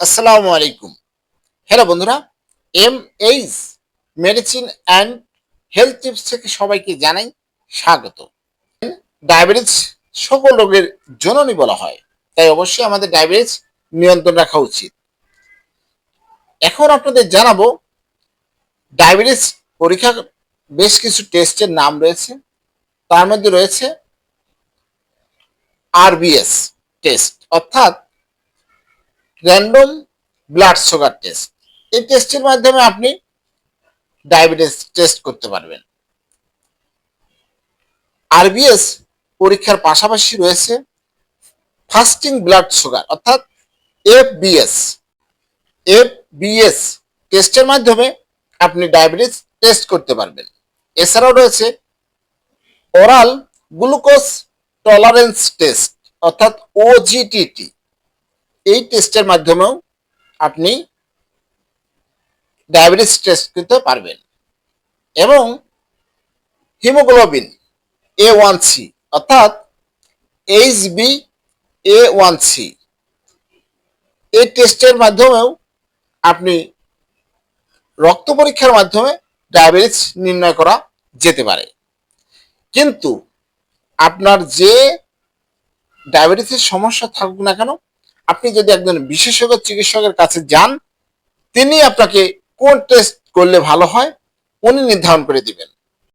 আসসালামু আলাইকুম। হ্যালো বন্ধুরা M H medicine and health tips থেকে সবাইকে জানাই স্বাগত। ডায়াবেটিস সকল রোগের জননী বলা হয়, তাই অবশ্যই আমাদের ডায়াবেটিস নিয়ন্ত্রণ রাখা উচিত। এখন আপনাদের জানাব, ডায়াবেটিস পরীক্ষা বেশ কিছু টেস্টের নাম রয়েছে, তার মধ্যে রয়েছে আরবিএস টেস্ট অর্থাৎ র্যান্ডম ব্লাড সুগার টেস্ট এই টেস্টের মাধ্যমে আপনি ডায়াবেটিস টেস্ট করতে পারবেন। আরবিএস পরীক্ষার পাশাপাশি রয়েছে ফাস্টিং ব্লাড সুগার অর্থাৎ এফবিএস এফবিএস টেস্টের মাধ্যমে আপনি ডায়াবেটিস টেস্ট করতে পারবেন। এছাড়াও রয়েছে ওরাল গ্লুকোজ টলারেন্স টেস্ট অর্থাৎ ওজিটিটি এই টেস্টের মাধ্যমেও আপনি ডায়াবেটিস টেস্ট করতে পারবেন। এবং হিমোগ্লোবিন এ ওয়ান সি অর্থাৎ H B A one C এই টেস্টের মাধ্যমেও আপনি রক্ত পরীক্ষার মাধ্যমে ডায়াবেটিস নির্ণয় করা যেতে পারে। কিন্তু আপনার যে ডায়াবেটিসের সমস্যা থাকুক না কেন আপনি যদি একজন বিশেষজ্ঞ চিকিৎসকের কাছে যান, তিনি আপনাকে কোন টেস্ট করলে ভালো হয়, উনি নির্ধারণ করে দিবেন।